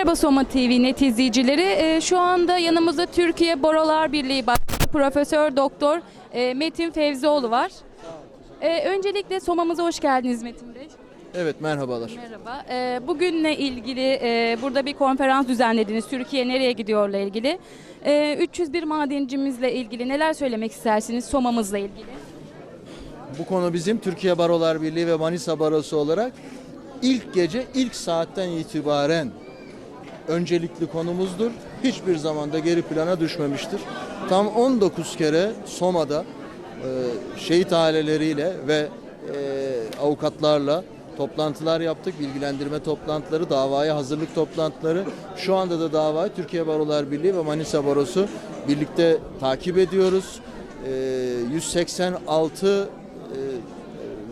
Merhaba Soma TV net izleyicileri. Ee, şu anda yanımızda Türkiye Barolar Birliği Başkanı Profesör Doktor e, Metin Fevzioğlu var. Ee, öncelikle Soma'mıza hoş geldiniz Metin Bey. Evet merhabalar. Merhaba. Ee, bugünle ilgili e, burada bir konferans düzenlediniz. Türkiye nereye gidiyorla ilgili. Ee, 301 madencimizle ilgili neler söylemek istersiniz Soma'mızla ilgili? Bu konu bizim Türkiye Barolar Birliği ve Manisa Barosu olarak ilk gece ilk saatten itibaren öncelikli konumuzdur. Hiçbir zamanda geri plana düşmemiştir. Tam 19 kere Soma'da e, şehit aileleriyle ve e, avukatlarla toplantılar yaptık. Bilgilendirme toplantıları, davaya hazırlık toplantıları. Şu anda da davayı Türkiye Barolar Birliği ve Manisa Barosu birlikte takip ediyoruz. E, 186 e,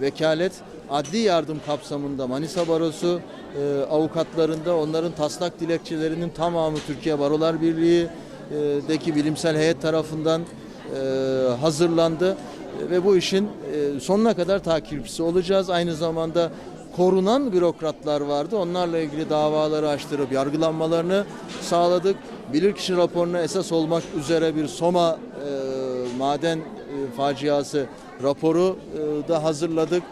vekalet adli yardım kapsamında Manisa Barosu e, avukatlarında onların taslak dilekçelerinin tamamı Türkiye Barolar Birliği'deki bilimsel heyet tarafından e, hazırlandı E, ve bu işin e, sonuna kadar takipçisi olacağız. Aynı zamanda korunan bürokratlar vardı. Onlarla ilgili davaları açtırıp yargılanmalarını sağladık. Bilirkişi raporuna esas olmak üzere bir Soma e, maden e, faciası raporu e, da hazırladık.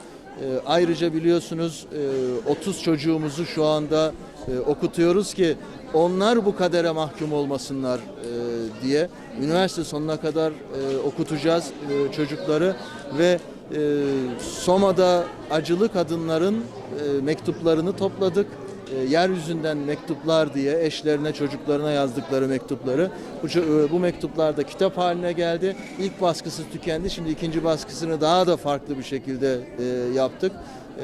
E, ayrıca biliyorsunuz e, 30 çocuğumuzu şu anda e, okutuyoruz ki onlar bu kadere mahkum olmasınlar e, diye üniversite sonuna kadar e, okutacağız e, çocukları ve e, Soma'da acılı kadınların e, mektuplarını topladık. E, yeryüzünden mektuplar diye eşlerine çocuklarına yazdıkları mektupları bu, e, bu mektuplar da kitap haline geldi. İlk baskısı tükendi. Şimdi ikinci baskısını daha da farklı bir şekilde e, yaptık.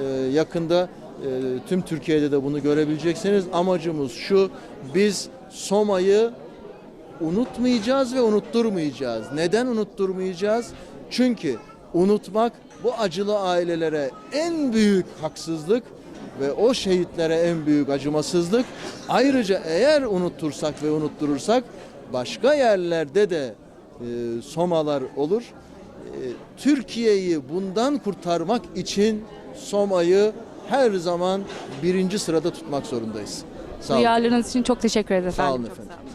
E, yakında e, tüm Türkiye'de de bunu görebileceksiniz. Amacımız şu. Biz Soma'yı unutmayacağız ve unutturmayacağız. Neden unutturmayacağız? Çünkü unutmak bu acılı ailelere en büyük haksızlık ve o şehitlere en büyük acımasızlık. Ayrıca eğer unuttursak ve unutturursak başka yerlerde de e, Somalar olur. E, Türkiye'yi bundan kurtarmak için Soma'yı her zaman birinci sırada tutmak zorundayız. Sağ olun. Duyarlılığınız için çok teşekkür ederiz efendim. Sağ olun efendim. sağ olun.